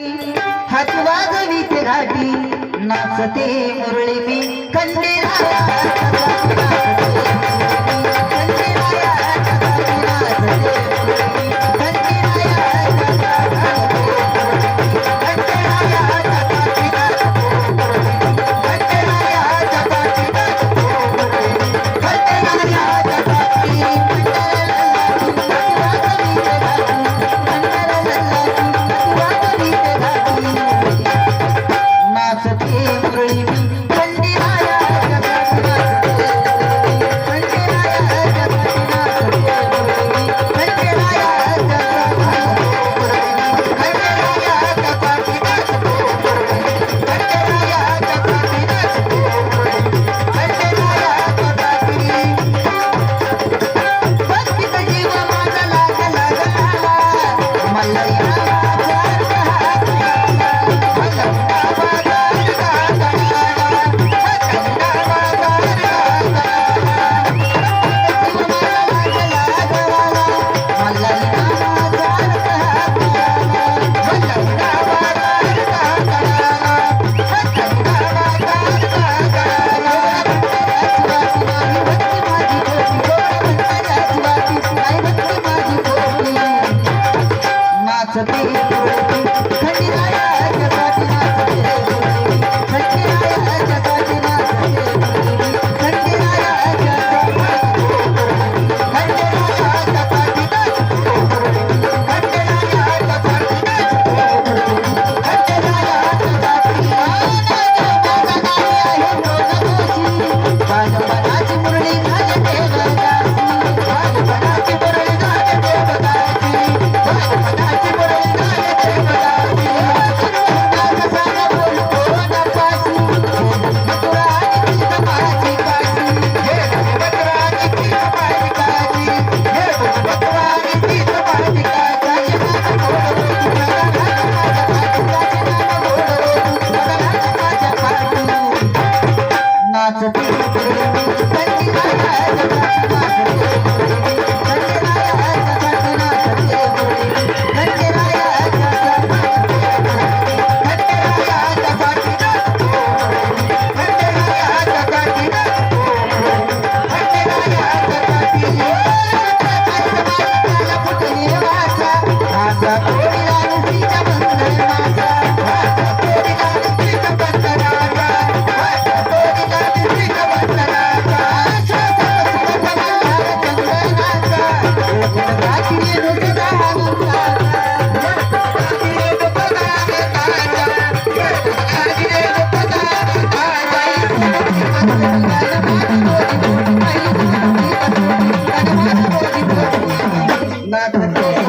हात ते घाटी नाचते मुरळी मी खंडेला கை नाचती Thank you. Yeah.